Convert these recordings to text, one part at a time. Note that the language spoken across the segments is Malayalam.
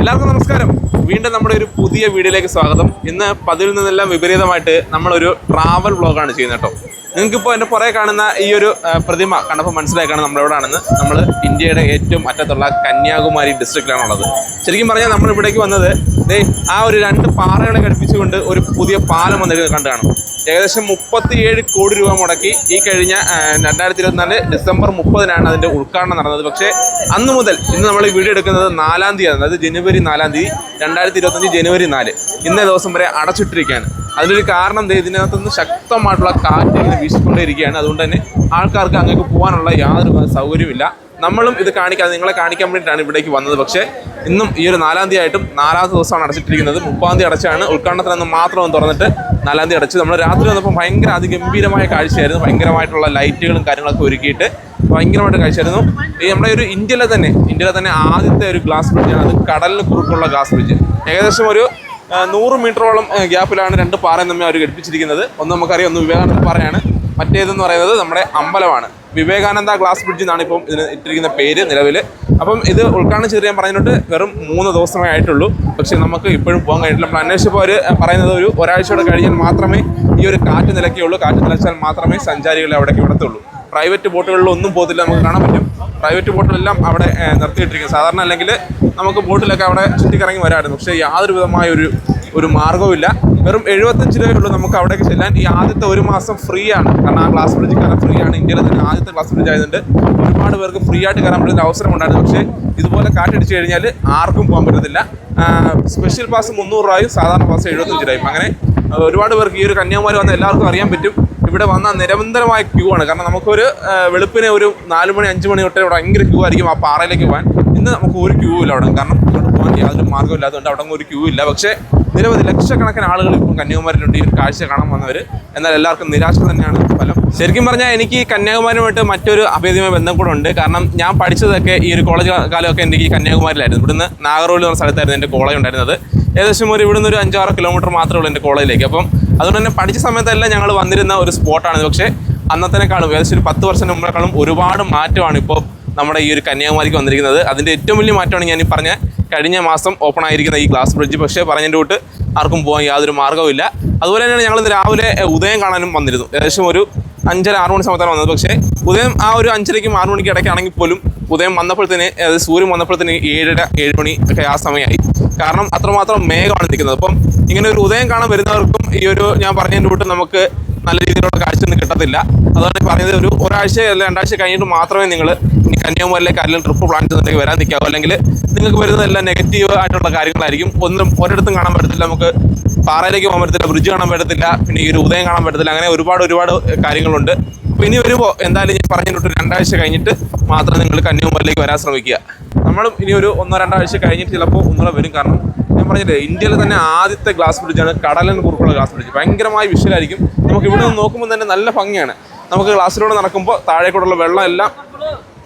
എല്ലാവർക്കും നമസ്കാരം. വീണ്ടും നമ്മുടെ ഒരു പുതിയ വീഡിയോയിലേക്ക് സ്വാഗതം. ഇന്ന് പതിവിൽ നിന്നെല്ലാം വിപരീതമായിട്ട് നമ്മളൊരു ട്രാവൽ വ്ളോഗാണ് ചെയ്യുന്നത് കേട്ടോ. നിങ്ങൾക്കിപ്പോൾ എന്റെ പുറകെ കാണുന്ന ഈ ഒരു പ്രതിമ കണ്ടപ്പോൾ മനസ്സിലാക്കാണ് നമ്മളെവിടാണെന്ന്. നമ്മൾ ഇന്ത്യയുടെ ഏറ്റവും അറ്റത്തുള്ള കന്യാകുമാരി ഡിസ്ട്രിക്റ്റിലാണുള്ളത് ശരിക്കും പറഞ്ഞാൽ നമ്മൾ ഇവിടേക്ക് വന്നത് ദേ ആ ഒരു രണ്ട് പാറകളെ ഘടിപ്പിച്ചുകൊണ്ട് ഒരു പുതിയ പാലം വന്നിട്ട് കണ്ടു കാണും. ഏകദേശം മുപ്പത്തിയേഴ് കോടി രൂപ മുടക്കി ഈ കഴിഞ്ഞ രണ്ടായിരത്തി ഇരുപത്തിനാല് ഡിസംബർ മുപ്പതിനാണ് അതിന്റെ ഉദ്ഘാടനം നടന്നത്. പക്ഷേ അന്ന് മുതൽ ഇന്ന് നമ്മൾ ഈ വീഡിയോ എടുക്കുന്നത് നാലാം തീയതി അതായത് ജനുവരി നാലാം തീയതി രണ്ടായിരത്തി ഇരുപത്തഞ്ച് ജനുവരി നാല്. ഇന്നേ ദിവസം വരെ അടച്ചിട്ടിരിക്കുകയാണ്. അതിനൊരു കാരണം ദേ ഇതിനകത്തുനിന്ന് ശക്തമായിട്ടുള്ള കാറ്റ് ഇങ്ങനെ വീശിക്കൊണ്ടേയിരിക്കുകയാണ്. അതുകൊണ്ട് തന്നെ ആൾക്കാർക്ക് അങ്ങേക്ക് പോകാനുള്ള യാതൊരു സൗകര്യമില്ല നമ്മളും ഇത് കാണിക്കാൻ നിങ്ങളെ കാണിക്കാൻ വേണ്ടിയിട്ടാണ് ഇവിടേക്ക് വന്നത്. പക്ഷേ ഇന്നും ഈ ഒരു നാലാം തീയതി ആയിട്ടും നാലാമത്തെ ദിവസമാണ് അടച്ചിട്ടിരിക്കുന്നത്. മുപ്പാം തീയതി അടച്ചാണ് ഉദ്ഘാടനത്തിനൊന്ന് മാത്രം തുറന്നിട്ട് നാലാം തീയതി അടച്ച്. നമ്മൾ രാത്രി വന്നപ്പോൾ ഭയങ്കര അതിഗംഭീരമായ കാഴ്ചയായിരുന്നു. ഭയങ്കരമായിട്ടുള്ള ലൈറ്റുകളും കാര്യങ്ങളൊക്കെ ഒരുക്കിയിട്ട് ഭയങ്കരമായിട്ട് കാഴ്ചയായിരുന്നു. ഈ നമ്മുടെ ഒരു ഇന്ത്യയിലെ തന്നെ ഇന്ത്യയിലെ തന്നെ ആദ്യത്തെ ഒരു ഗ്ലാസ് ബ്രിഡ്ജാണ്. അത് കടലിന് കുറുക്കുള്ള ഗ്ലാസ് ബ്രിഡ്ജ്. ഏകദേശം ഒരു നൂറ് മീറ്ററോളം ഗ്യാപ്പിലാണ് രണ്ട് പാറയും തമ്മിൽ അവർ ഘടിപ്പിച്ചിരിക്കുന്നത്. ഒന്ന് നമുക്കറിയാം ഒന്ന് വിവേകാനന്ദ പാറയാണ്. മറ്റേതെന്ന് പറയുന്നത് നമ്മുടെ അമ്പലമാണ്. വിവേകാനന്ദ ഗ്ലാസ് ബ്രിഡ്ജ് എന്നാണ് ഇപ്പം ഇതിന് ഇട്ടിരിക്കുന്ന പേര് നിലവിൽ അപ്പം ഇത് ഉദ്ഘാടനം ചെറിയ ഞാൻ പറഞ്ഞിട്ട് വെറും മൂന്ന് ദിവസമേ ആയിട്ടുള്ളൂ. പക്ഷേ നമുക്ക് ഇപ്പോഴും പോകാൻ കഴിയില്ല. നമ്മൾ അന്വേഷിച്ചപ്പോൾ അവർ പറയുന്നത് ഒരു ഒരാഴ്ചയോടെ കഴിഞ്ഞാൽ മാത്രമേ ഈ ഒരു കാറ്റ് നിലയ്ക്കുള്ളൂ കാറ്റ് നിലച്ചാൽ മാത്രമേ സഞ്ചാരികളെ അവിടേക്ക് വിടത്തുള്ളൂ. പ്രൈവറ്റ് ബോട്ടുകളിലൊന്നും പോകത്തില്ല നമുക്ക് കാണാൻ പറ്റും. പ്രൈവറ്റ് ബോട്ടുകളെല്ലാം അവിടെ നിർത്തിയിട്ടിരിക്കും സാധാരണ അല്ലെങ്കിൽ നമുക്ക് ബോട്ടിലൊക്കെ അവിടെ ചുറ്റിക്കറങ്ങി വരാമായിരുന്നു. പക്ഷേ യാതൊരു വിധമായ ഒരു ഒരു മാർഗവുമില്ല. വെറും എഴുപത്തഞ്ച് രൂപയുള്ളൂ നമുക്ക് അവിടേക്ക് ചെല്ലാൻ. ഈ ആദ്യത്തെ ഒരു മാസം ഫ്രീ ആണ് കാരണം ആ ക്ലാസ് ബ്രിഡ്ജ് കയറാൻ ഫ്രീ ആണ് ഇന്ത്യയിലെ തന്നെ ആദ്യത്തെ ക്ലാസ് ബ്രിഡ്ജ് ആയതുകൊണ്ട് ഒരുപാട് പേർക്ക് ഫ്രീ ആയിട്ട് കയറാൻ പറ്റുന്ന അവസരം ഉണ്ടായിരുന്നു. പക്ഷേ ഇതുപോലെ കാറ്റടിച്ച് കഴിഞ്ഞാൽ ആർക്കും പോകാൻ പറ്റത്തില്ല. സ്പെഷ്യൽ പാസ് മുന്നൂറ് രൂപയും സാധാരണ പാസ് എഴുപത്തഞ്ച് രൂപയും. അങ്ങനെ ഒരുപാട് പേർക്ക് ഈ ഒരു കന്യാകുമാരി വന്ന എല്ലാവർക്കും അറിയാൻ പറ്റും. ഇവിടെ വന്നാൽ നിരന്തരമായ ക്യൂ ആണ്. കാരണം നമുക്കൊരു വെളുപ്പിനെ ഒരു നാല് മണി അഞ്ച് മണി തൊട്ടേ ഇവിടെ ഭയങ്കര ക്യൂ ആയിരിക്കും ആ പാറയിലേക്ക് പോകാൻ. ഇന്ന് നമുക്ക് ഒരു ക്യൂ ഇല്ല അവിടെ. കാരണം ഇങ്ങോട്ട് പോകാൻ യാതൊരു മാർഗം ഇല്ലാത്തതുകൊണ്ട് അവിടെ ഒരു ക്യൂ ഇല്ല. പക്ഷേ നിരവധി ലക്ഷക്കണക്കിന് ആളുകൾ ഇപ്പം കന്യാകുമാരിയിലുണ്ട്. ഈ ഒരു കാഴ്ച കാണാൻ വന്നവർ എന്നാൽ എല്ലാവർക്കും നിരാശ തന്നെയാണ് ഫലം. ശരിക്കും പറഞ്ഞാൽ എനിക്ക് കന്യാകുമാരിയുമായിട്ട് മറ്റൊരു അഭേദ്യമായ ബന്ധം കൂടെ ഉണ്ട്. കാരണം ഞാൻ പഠിച്ചതൊക്കെ ഈ ഒരു കോളേജ് കാലമൊക്കെ എനിക്ക് കന്യാകുമാരിയിലായിരുന്നു. ഇവിടുന്ന് നാഗർകോവിൽ എന്ന സ്ഥലത്തായിരുന്നു എന്റെ കോളേജ് ഉണ്ടായിരുന്നത്. ഏകദേശം ഒരു ഇവിടുന്ന് ഒരു അഞ്ചാറ് കിലോമീറ്റർ മാത്രമേ ഉള്ളൂ എന്റെ കോളേജിലേക്ക്. അപ്പം അതുകൊണ്ട് തന്നെ പഠിച്ച സമയത്തല്ല ഞങ്ങൾ വന്നിരുന്ന ഒരു സ്പോട്ടാണ് പക്ഷേ അന്നത്തേക്കാളും ഏകദേശം ഒരു പത്ത് വർഷം മുമ്പേക്കാളും ഒരുപാട് മാറ്റമാണ് ഇപ്പോൾ നമ്മുടെ ഈ ഒരു കന്യാകുമാരിക്ക് വന്നിരിക്കുന്നത്. അതിന്റെ ഏറ്റവും വലിയ മാറ്റമാണ് ഞാൻ ഈ പറഞ്ഞ കഴിഞ്ഞ മാസം ഓപ്പൺ ആയിരിക്കുന്ന ഈ ഗ്ലാസ് ബ്രിഡ്ജ്. പക്ഷേ പറഞ്ഞതിന്റെ കൂട്ട് ആർക്കും പോകാൻ യാതൊരു മാർഗവുമില്ല. അതുപോലെ തന്നെയാണ് ഞങ്ങൾ രാവിലെ ഉദയം കാണാനും വന്നിരുന്നു. ഏകദേശം ഒരു അഞ്ചര ആറ് മണി സമയത്താണ് വന്നത്. പക്ഷേ ഉദയം ആ ഒരു അഞ്ചരയ്ക്കും ആറ് മണിക്ക് ഇടയ്ക്കാണെങ്കിൽ പോലും ഉദയം വന്നപ്പോഴത്തേന് അതായത് സൂര്യൻ വന്നപ്പോഴത്തേന് ഏഴര ഏഴ് മണി ഒക്കെ ആ സമയമായി. കാരണം അത്രമാത്രം മേഘമാണ് നിൽക്കുന്നത്. അപ്പം ഇങ്ങനെ ഒരു ഉദയം കാണാൻ വരുന്നവർക്കും ഈ ഒരു ഞാൻ പറഞ്ഞതിന്റെ കൂട്ട് നമുക്ക് നല്ല രീതിയിലുള്ള കാഴ്ചയൊന്നും കിട്ടത്തില്ല. അതുകൊണ്ട് പറഞ്ഞത് ഒരു ഒരാഴ്ച അല്ല രണ്ടാഴ്ച കഴിഞ്ഞിട്ട് മാത്രമേ നിങ്ങൾ കന്യാകുമാരിലേക്ക് ആരെങ്കിലും ട്രിപ്പ് പ്ലാൻ ചെയ്യുന്നുണ്ടെങ്കിൽ വരാൻ നിൽക്കാവോ അല്ലെങ്കിൽ നിങ്ങൾക്ക് വരുന്നതെല്ലാം നെഗറ്റീവ് ആയിട്ടുള്ള കാര്യങ്ങളായിരിക്കും. ഒന്നും ഒരിടത്തും കാണാൻ പറ്റത്തില്ല. നമുക്ക് പാറയിലേക്ക് പോകാൻ പറ്റത്തില്ല ബ്രിഡ്ജ് കാണാൻ പറ്റത്തില്ല പിന്നെ ഈ ഒരു ഉദയം കാണാൻ പറ്റത്തില്ല. അങ്ങനെ ഒരുപാട് ഒരുപാട് കാര്യങ്ങളുണ്ട്. അപ്പോൾ ഇനി വരുമ്പോൾ എന്തായാലും ഞാൻ പറഞ്ഞിട്ട് രണ്ടാഴ്ച കഴിഞ്ഞിട്ട് മാത്രം നിങ്ങൾ കന്യാകുമാരിയിലേക്ക് വരാൻ ശ്രമിക്കുക. നമ്മളും ഇനി ഒരു ഒന്നോ രണ്ടാഴ്ച കഴിഞ്ഞിട്ട് ചിലപ്പോൾ ഒന്നുകൂടെ വരും. കാരണം ഞാൻ പറഞ്ഞില്ലേ ഇന്ത്യയിലെ തന്നെ ആദ്യത്തെ ഗ്ലാസ് ബ്രിഡ്ജാണ് കടലിന് കുറുക്കുള്ള ഗ്ലാസ് ബ്രിഡ്ജ് ഭയങ്കരമായ വിഷയമായിരിക്കും. നമുക്ക് ഇവിടെ നിന്ന് നോക്കുമ്പോൾ തന്നെ നല്ല ഭംഗിയാണ്. നമുക്ക് ഗ്ലാസ്സിലൂടെ നടക്കുമ്പോൾ താഴേക്കൂടുള്ള വെള്ളം എല്ലാം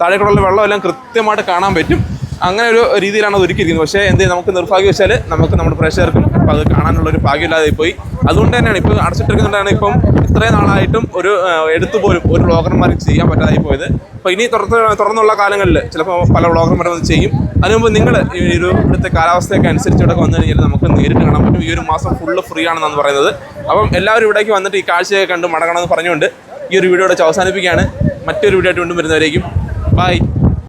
താഴേക്കൂടുള്ള വെള്ളം എല്ലാം കൃത്യമായിട്ട് കാണാൻ പറ്റും. അങ്ങനെ ഒരു രീതിയിലാണ് അത് ഒരുക്കിയിരിക്കുന്നത്. പക്ഷേ എന്ത് നമുക്ക് വെച്ചാൽ നമുക്ക് നമ്മുടെ പ്രേക്ഷകർക്കും അപ്പം അത് കാണാനുള്ള ഒരു ഭാഗ്യമില്ലാതെ പോയി. അതുകൊണ്ട് തന്നെയാണ് ഇപ്പോൾ അടച്ചിട്ടിരിക്കുന്നതാണ് ഇപ്പം ഇത്രയും നാളായിട്ടും ഒരു എടുത്തു പോലും ഒരു വ്ളോഗർമാർക്ക് ചെയ്യാൻ പറ്റാതായി പോയത്. അപ്പോൾ ഇനി തുറന്ന് തുറന്നുള്ള കാലങ്ങളിൽ ചിലപ്പോൾ പല വ്ളോഗർമാരും അത് ചെയ്യും. അതിനുമുമ്പ് നിങ്ങൾ ഈ ഒരു ഇവിടുത്തെ കാലാവസ്ഥയൊക്കെ അനുസരിച്ച് ഇവിടെ വന്നു കഴിഞ്ഞാൽ നമുക്ക് നേരിട്ട് കാണാൻ പറ്റും. ഈ ഒരു മാസം ഫുള്ള് ഫ്രീ ആണെന്നാണ് പറയുന്നത്. അപ്പം എല്ലാവരും ഇവിടേക്ക് വന്നിട്ട് ഈ കാഴ്ചയൊക്കെ കണ്ട് മടങ്ങണമെന്ന് പറഞ്ഞുകൊണ്ട് ഈ ഒരു വീഡിയോ ഇവിടെ അവസാനിപ്പിക്കുകയാണ്. മറ്റൊരു വീഡിയോ ആയിട്ട് വീണ്ടും വരുന്നവരേക്കും 拜